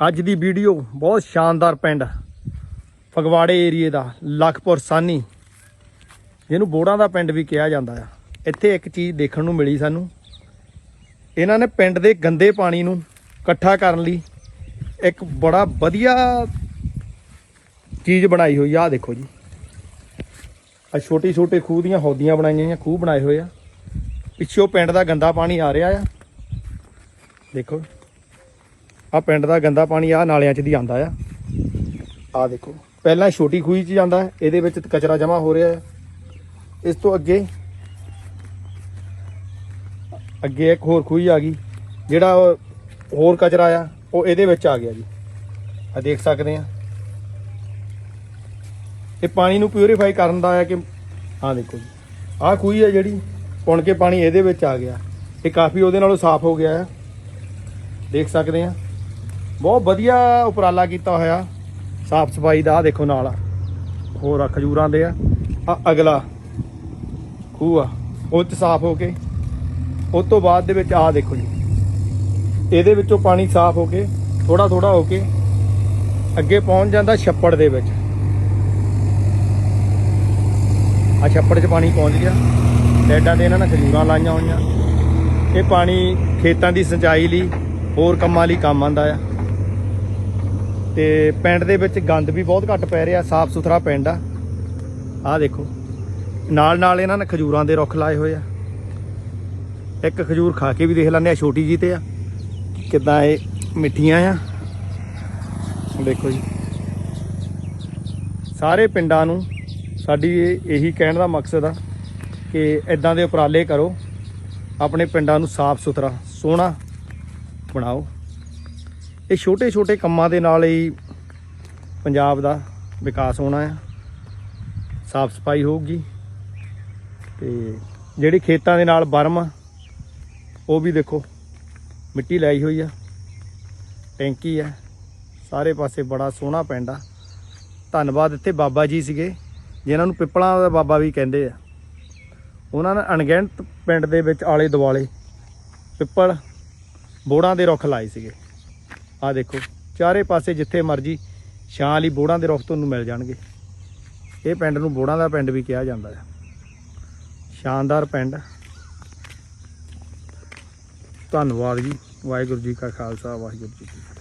ਅੱਜ ਦੀ ਵੀਡੀਓ ਬਹੁਤ ਸ਼ਾਨਦਾਰ ਪਿੰਡ ਫਗਵਾੜੇ ਏਰੀਏ ਦਾ, ਲਖਪੁਰ ਸਾਨੀ। ਜਿਹਨੂੰ ਬੋੜਾਂ ਦਾ ਪਿੰਡ ਵੀ ਕਿਹਾ ਜਾਂਦਾ ਆ। ਇੱਥੇ ਇੱਕ ਚੀਜ਼ ਦੇਖਣ ਨੂੰ ਮਿਲੀ ਸਾਨੂੰ। ਇਹਨਾਂ ਨੇ ਪਿੰਡ ਦੇ ਗੰਦੇ ਪਾਣੀ ਨੂੰ ਇਕੱਠਾ ਕਰਨ ਲਈ ਇੱਕ ਬੜਾ ਵਧੀਆ ਚੀਜ਼ ਬਣਾਈ ਹੋਈ ਆ। ਆਹ ਦੇਖੋ ਜੀ। ਆ ਛੋਟੀ ਛੋਟੇ ਖੂਹ ਦੀਆਂ ਹੌਦੀਆਂ ਬਣਾਈਆਂ ਹੋਈਆਂ, ਖੂਹ ਬਣਾਏ ਹੋਏ ਆ। ਪਿੱਛੋਂ ਪਿੰਡ ਦਾ ਗੰਦਾ ਪਾਣੀ ਆ ਰਿਹਾ ਆ। ਦੇਖੋ। ਆ ਪਿੰਡ ਦਾ ਗੰਦਾ ਪਾਣੀ ਆ ਨਾਲਿਆਂ 'ਚ ਦੀ ਆਂਦਾ ਆ। ਆ ਦੇਖੋ, ਪਹਿਲਾਂ ਛੋਟੀ ਖੂਹੀ 'ਚ ਜਾਂਦਾ ਇਹਦੇ ਵਿੱਚ ਕਚਰਾ ਜਮਾ ਹੋ ਰਿਹਾ ਹੈ ਇਸ ਤੋਂ ਅੱਗੇ ਅੱਗੇ ਇੱਕ ਹੋਰ ਖੂਹੀ ਆ ਗਈ, ਜਿਹੜਾ ਹੋਰ ਕਚਰਾ ਆ, ਉਹ ਇਹਦੇ ਵਿੱਚ ਆ ਗਿਆ ਜੀ। ਆ ਦੇਖ ਸਕਦੇ ਆ। ਇਹ ਪਾਣੀ ਨੂੰ ਪਿਊਰੀਫਾਈ ਕਰਨ ਦਾ ਆ ਕਿ ਆ ਦੇਖੋ ਜੀ ਆ ਖੂਹੀ ਆ ਜਿਹੜੀ, ਪੁਣ ਕੇ ਪਾਣੀ ਇਹਦੇ ਵਿੱਚ ਆ ਗਿਆ। ਇਹ ਕਾਫੀ ਉਹਦੇ ਨਾਲੋਂ ਸਾਫ਼ ਹੋ ਗਿਆ ਹੈ ਦੇਖ ਸਕਦੇ ਆ। ਬਹੁਤ ਵਧੀਆ ਉਪਰਾਲਾ ਕੀਤਾ ਹੋਇਆ। ਸਾਫ਼ ਸਫ਼ਾਈ ਦਾ, ਆਹ ਦੇਖੋ ਨਾਲ। ਹੋਰ ਆ ਖਜੂਰਾਂ ਦੇ ਆ। ਆ ਅਗਲਾ ਖੂਹ ਆ, ਉਹ ਚ ਸਾਫ਼ ਹੋ ਕੇ। ਉਸ ਤੋਂ ਬਾਅਦ ਦੇ ਵਿੱਚ ਆ ਦੇਖੋ ਜੀ। ਇਹਦੇ ਵਿੱਚੋਂ ਪਾਣੀ ਸਾਫ਼ ਹੋ ਕੇ ਥੋੜਾ ਥੋੜਾ ਹੋ ਕੇ ਅੱਗੇ ਪਹੁੰਚ ਜਾਂਦਾ ਛੱਪੜ ਦੇ ਵਿੱਚ। ਆ ਛੱਪੜ 'ਚ ਪਾਣੀ ਪਹੁੰਚ ਗਿਆ। ਡੈਡਾਂ ਦੇ ਇਹਨਾਂ ਨੇ ਖਜੂਰਾਂ ਲਾਈਆਂ ਹੋਈਆਂ। ਇਹ ਪਾਣੀ ਖੇਤਾਂ ਦੀ ਸਿੰਚਾਈ ਲਈ, ਹੋਰ ਕੰਮਾਂ ਲਈ ਕੰਮ ਆਉਂਦਾ ਆ। ਤੇ ਪਿੰਡ ਦੇ ਵਿੱਚ ਗੰਦ ਵੀ ਬਹੁਤ ਘੱਟ ਪੈ ਰਿਹਾ, ਸਾਫ਼ ਸੁਥਰਾ ਪਿੰਡ ਆ। ਆਹ ਦੇਖੋ, ਨਾਲ ਨਾਲ ਇਹਨਾਂ ਨੇ ਖਜੂਰਾਂ ਦੇ ਰੁੱਖ ਲਾਏ ਹੋਏ ਆ। ਇੱਕ ਖਜੂਰ ਖਾ ਕੇ ਵੀ ਦੇਖ ਲੈਂਦੇ ਆ, ਛੋਟੀ ਜੀ ਤੇ ਆ। ਕਿਦਾਂ ਇਹ ਮਿੱਠੀਆਂ ਆ। ਦੇਖੋ ਜੀ। ਸਾਰੇ ਪਿੰਡਾਂ ਨੂੰ ਸਾਡੀ ਇਹ- ਇਹੀ ਕਹਿਣ ਦਾ ਮਕਸਦ ਆ ਕਿ ਇਦਾਂ ਦੇ ਉਪਰਾਲੇ ਕਰੋ, ਆਪਣੇ ਪਿੰਡਾਂ ਨੂੰ ਸਾਫ਼ ਸੁਥਰਾ, ਸੋਹਣਾ ਬਣਾਓ। ਇਹ ਛੋਟੇ ਛੋਟੇ ਕੰਮਾਂ ਦੇ ਨਾਲ ਹੀ ਪੰਜਾਬ ਦਾ ਵਿਕਾਸ ਹੋਣਾ ਆ। ਸਾਫ਼ ਸਫ਼ਾਈ ਹੋਊਗੀ ਤੇ ਜਿਹੜੇ ਖੇਤਾਂ ਦੇ ਨਾਲ ਬਰਮ ਆ, ਉਹ ਵੀ ਦੇਖੋ ਮਿੱਟੀ ਲਾਈ ਹੋਈ ਆ। ਟੈਂਕੀ ਆ ਸਾਰੇ ਪਾਸੇ ਬੜਾ ਸੋਹਣਾ ਪਿੰਡ ਆ। ਧੰਨਵਾਦ ਇੱਥੇ ਬਾਬਾ ਜੀ ਸੀਗੇ ਜਿਨ੍ਹਾਂ ਨੂੰ ਪਿੱਪਲਾਂ ਦਾ ਬਾਬਾ ਵੀ ਕਹਿੰਦੇ ਆ। ਉਹਨਾਂ ਨੇ ਅਣਗਿਣਤ ਪਿੰਡ ਦੇ ਵਿੱਚ ਆਲੇ ਦੁਆਲੇ ਪਿੱਪਲ ਬੋੜਾਂ ਦੇ ਰੁੱਖ ਲਾਏ ਸੀਗੇ। ਆ ਦੇਖੋ, ਚਾਰੇ ਪਾਸੇ ਜਿੱਥੇ ਮਰਜ਼ੀ ਛਾਂ ਲਈ ਬੋੜਾਂ ਦੇ ਰੁੱਖ ਤੁਹਾਨੂੰ ਮਿਲ ਜਾਣਗੇ। ਇਹ ਪਿੰਡ ਨੂੰ ਬੋੜਾਂ ਦਾ ਪਿੰਡ ਵੀ ਕਿਹਾ ਜਾਂਦਾ ਹੈ। ਸ਼ਾਨਦਾਰ ਪਿੰਡ। ਧੰਨਵਾਦ ਜੀ, ਵਾਹਿਗੁਰੂ ਜੀ ਕਾ ਖਾਲਸਾ, ਵਾਹਿਗੁਰੂ ਜੀ ਕੀ